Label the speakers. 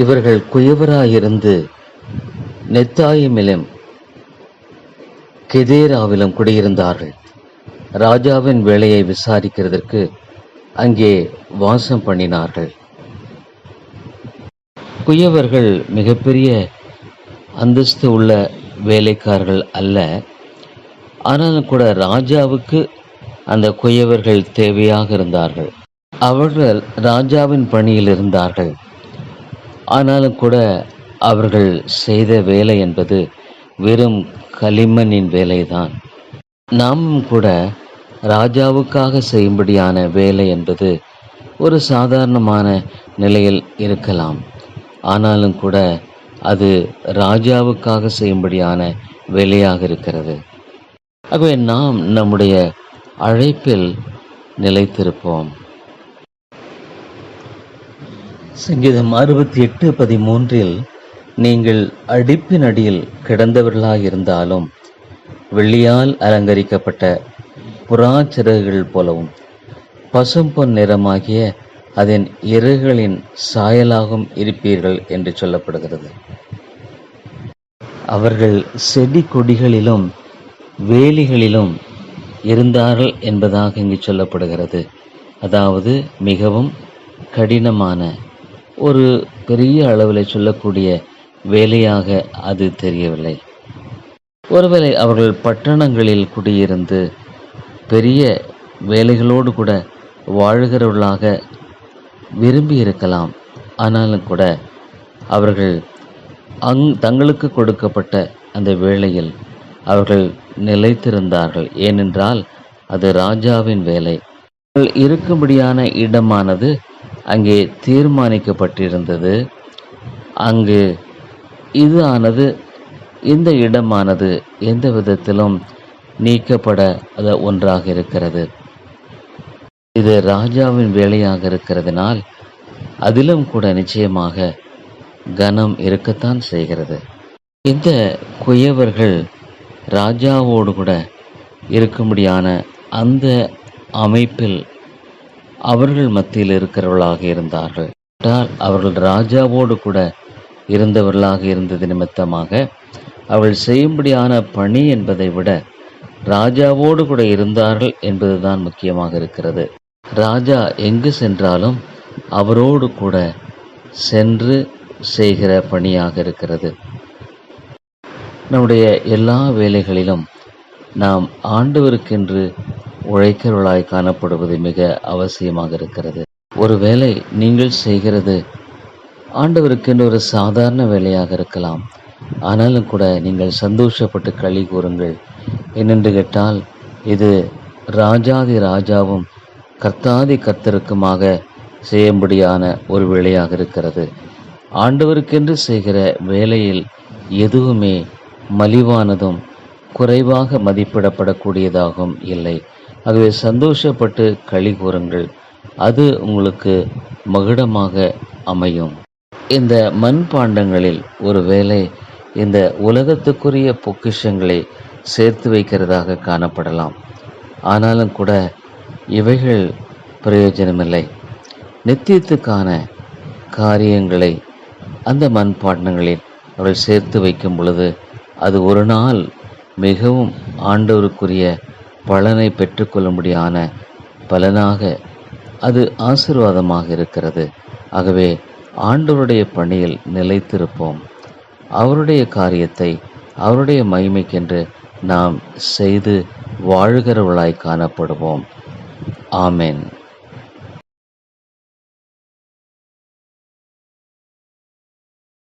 Speaker 1: இவர்கள் குயவராயிருந்து நெத்தாயிமிலும் கெதேராவிலும் குடியிருந்தார்கள். ராஜாவின் வேலையை விசாரிக்கிறதற்கு அங்கே வாசம் பண்ணினார்கள். குயவர்கள் மிகப்பெரிய அந்தஸ்து உள்ள வேலைக்காரர்கள் அல்ல. ஆனாலும் கூட ராஜாவுக்கு அந்த குயவர்கள் தேவையாக இருந்தார்கள். அவர்கள் ராஜாவின் பணியில் இருந்தார்கள். ஆனாலும் கூட அவர்கள் செய்த வேலை என்பது வெறும் களிமண்ணின் வேலைதான். நாமும் கூட ராஜாவுக்காக செய்யும்படியான வேலை என்பது ஒரு சாதாரணமான நிலையில் இருக்கலாம். ஆனாலும் கூட அது ராஜாவுக்காக செய்யும்படியான வேலையாக இருக்கிறது. ஆகவே நாம் நம்முடைய அழைப்பில் நிலைத்திருப்போம். சங்கீதம் அறுபத்தி எட்டு பதிமூன்றில் நீங்கள் அடிப்பின் அடியில் கிடந்தவர்களாயிருந்தாலும் வெள்ளியால் அலங்கரிக்கப்பட்ட புறாச்சிறகுகள் போலவும் பசும்பொன் நிறமாகிய அதன் இறகுகளின் சாயலாகவும் இருப்பீர்கள் என்று சொல்லப்படுகிறது. அவர்கள் செடி கொடிகளிலும் வேலிகளிலும் இருந்தார்கள் என்பதாக இங்கு சொல்லப்படுகிறது. அதாவது மிகவும் கடினமான ஒரு பெரிய அளவில் சொல்லக்கூடிய வேலையாக அது தெரியவில்லை. ஒருவேளை அவர்கள் பட்டணங்களில் குடியிருந்து பெரிய வேலைகளோடு கூட வாழ்கிறவர்களாக விரும்பி இருக்கலாம் ஆனாலும் கூட அவர்கள் அங் தங்களுக்கு கொடுக்கப்பட்ட அந்த வேளையில் அவர்கள் நிலைத்திருந்தார்கள். ஏனென்றால் அது ராஜாவின் வேலை. இருக்கும்படியான இடமானது அங்கே தீர்மானிக்கப்பட்டிருந்தது. அங்கு இது ஆனது இந்த இடமானது எந்த விதத்திலும் நீக்கப்பட ஒன்றாக இருக்கிறது. இது ராஜாவின் வேலையாக இருக்கிறதுனால் அதிலும் கூட நிச்சயமாக கனம் இருக்கத்தான் செய்கிறது. இந்த குயவர்கள் ராஜாவோடு கூட இருக்கும்படியான அந்த அமைப்பில் அவர்கள் மத்தியில் இருக்கிறவர்களாக இருந்தார்கள். அவர்கள் ராஜாவோடு கூட இருந்தவர்களாக இருந்தது நிமித்தமாக அவர்கள் செய்யும்படியான பணி என்பதை விட ராஜாவோடு கூட இருந்தார்கள் என்பதுதான் முக்கியமாக இருக்கிறது. ராஜா எங்கு சென்றாலும் அவரோடு கூட சென்று செய்கிற பணியாக இருக்கிறது. நம்முடைய எல்லா வேலைகளிலும் நாம் ஆண்டவருக்கென்று உழைக்கிறவர்களாய் காணப்படுவது மிக அவசியமாக இருக்கிறது. ஒருவேளை நீங்கள் செய்கிறது ஆண்டவருக்கென்று ஒரு சாதாரண வேலையாக இருக்கலாம். ஆனாலும் கூட நீங்கள் சந்தோஷப்பட்டு களி கூறுங்கள். என்னென்று கேட்டால் இது ராஜாதி ராஜாவும் கர்த்தாதி கர்த்தருக்குமாக செய்யும்படியான ஒரு வேலையாக இருக்கிறது. ஆண்டவருக்கென்று செய்கிற வேலையில் எதுவுமே மலிவானதும் குறைவாக மதிப்பிடப்படக்கூடியதாகவும் இல்லை. ஆகவே சந்தோஷப்பட்டு களி கூறுங்கள். அது உங்களுக்கு மகுடமாக அமையும். இந்த மண்பாண்டங்களில் ஒருவேளை இந்த உலகத்துக்குரிய பொக்கிஷங்களை சேர்த்து வைக்கிறதாக காணப்படலாம். ஆனாலும் கூட இவைகள் பிரயோஜனமில்லை. நித்தியத்துக்கான காரியங்களை அந்த மண்பாண்டங்களில் அவர்கள் சேர்த்து வைக்கும் பொழுது அது ஒரு நாள் மிகவும் ஆண்டவருக்குரிய பலனை பெற்றுக்கொள்ளும்படியான பலனாக அது ஆசீர்வாதமாக இருக்கிறது. ஆகவே ஆண்டவருடைய பணியில் நிலைத்திருப்போம். அவருடைய காரியத்தை அவருடைய மகிமைக்கென்று நாம் செய்து வாழ்கிறவளாய் காணப்படுவோம். ஆமென்.